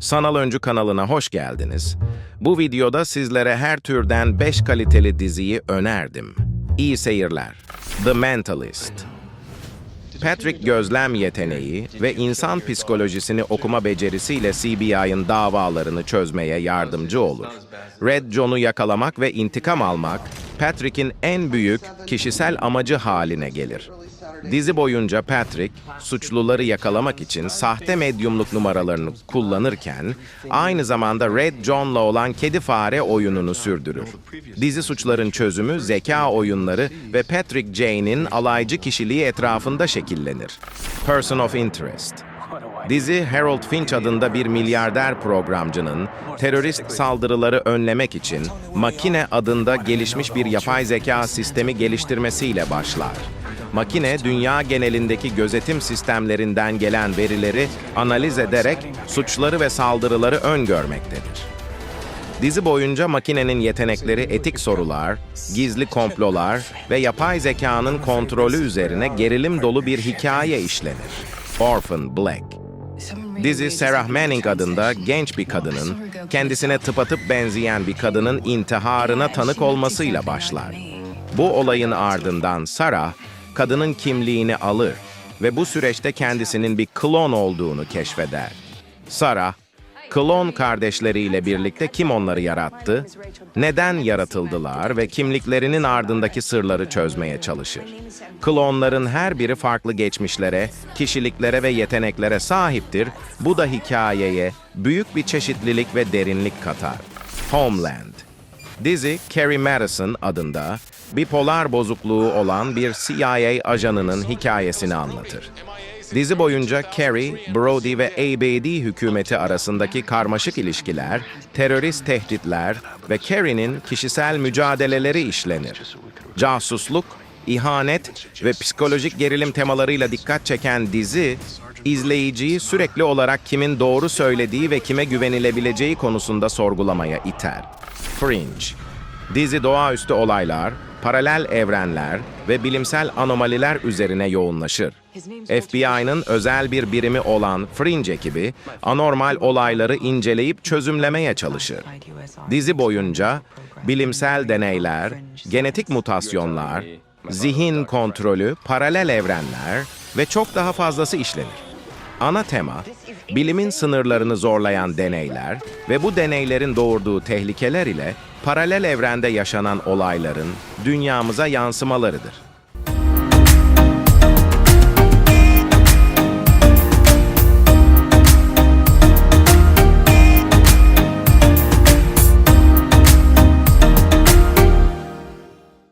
Sanal Öncü kanalına hoş geldiniz. Bu videoda sizlere her türden 5 kaliteli diziyi önerdim. İyi seyirler. The Mentalist. Patrick gözlem yeteneği ve insan psikolojisini okuma becerisiyle CBI'ın davalarını çözmeye yardımcı olur. Red John'u yakalamak ve intikam almak, Patrick'in en büyük kişisel amacı haline gelir. Dizi boyunca Patrick, suçluları yakalamak için sahte medyumluk numaralarını kullanırken, aynı zamanda Red John'la olan kedi fare oyununu sürdürür. Dizi suçların çözümü, zeka oyunları ve Patrick Jane'in alaycı kişiliği etrafında şekillenir. Person of Interest Dizi Harold Finch adında bir milyarder programcının terörist saldırıları önlemek için Makine adında gelişmiş bir yapay zeka sistemi geliştirmesiyle başlar. Makine dünya genelindeki gözetim sistemlerinden gelen verileri analiz ederek suçları ve saldırıları öngörmektedir. Dizi boyunca makinenin yetenekleri etik sorular, gizli komplolar ve yapay zekanın kontrolü üzerine gerilim dolu bir hikaye işlenir. Orphan Black Dizi Sarah Manning adında genç bir kadının, kendisine tıpatıp benzeyen bir kadının intiharına tanık olmasıyla başlar. Bu olayın ardından Sarah, kadının kimliğini alır ve bu süreçte kendisinin bir klon olduğunu keşfeder. Sarah, klon kardeşleriyle birlikte kim onları yarattı, neden yaratıldılar ve kimliklerinin ardındaki sırları çözmeye çalışır. Klonların her biri farklı geçmişlere, kişiliklere ve yeteneklere sahiptir. Bu da hikayeye büyük bir çeşitlilik ve derinlik katar. Homeland Dizi Carrie Madison adında bipolar bozukluğu olan bir CIA ajanının hikayesini anlatır. Dizi boyunca Carrie, Brody ve ABD hükümeti arasındaki karmaşık ilişkiler, terörist tehditler ve Carrie'nin kişisel mücadeleleri işlenir. Casusluk, ihanet ve psikolojik gerilim temalarıyla dikkat çeken dizi, izleyiciyi sürekli olarak kimin doğru söylediği ve kime güvenilebileceği konusunda sorgulamaya iter. Fringe Dizi doğaüstü olaylar, paralel evrenler ve bilimsel anomaliler üzerine yoğunlaşır. FBI'nın özel bir birimi olan Fringe ekibi, anormal olayları inceleyip çözümlemeye çalışır. Dizi boyunca bilimsel deneyler, genetik mutasyonlar, zihin kontrolü, paralel evrenler ve çok daha fazlası işlenir. Ana tema, bilimin sınırlarını zorlayan deneyler ve bu deneylerin doğurduğu tehlikeler ile paralel evrende yaşanan olayların dünyamıza yansımalarıdır.